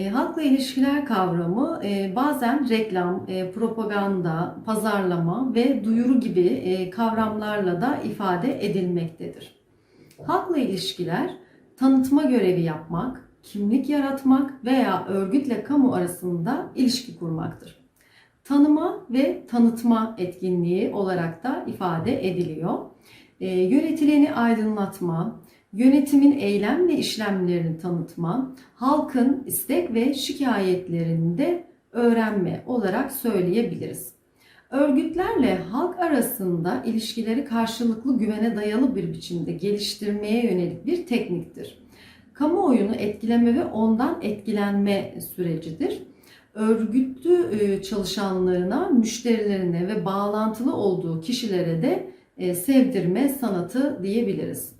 E, halkla ilişkiler kavramı e, bazen reklam, e, propaganda, pazarlama ve duyuru gibi kavramlarla da ifade edilmektedir. Halkla ilişkiler tanıtma görevi yapmak, kimlik yaratmak veya örgütle kamu arasında ilişki kurmaktır. Tanıma ve tanıtma etkinliği olarak da ifade ediliyor. Yönetileni aydınlatma, yönetimin eylem ve işlemlerini tanıtma, halkın istek ve şikayetlerini de öğrenme olarak söyleyebiliriz. Örgütlerle halk arasında ilişkileri karşılıklı güvene dayalı bir biçimde geliştirmeye yönelik bir tekniktir. Kamuoyunu etkileme ve ondan etkilenme sürecidir. Örgütlü e, çalışanlarına, müşterilerine ve bağlantılı olduğu kişilere de e, sevdirme sanatı diyebiliriz.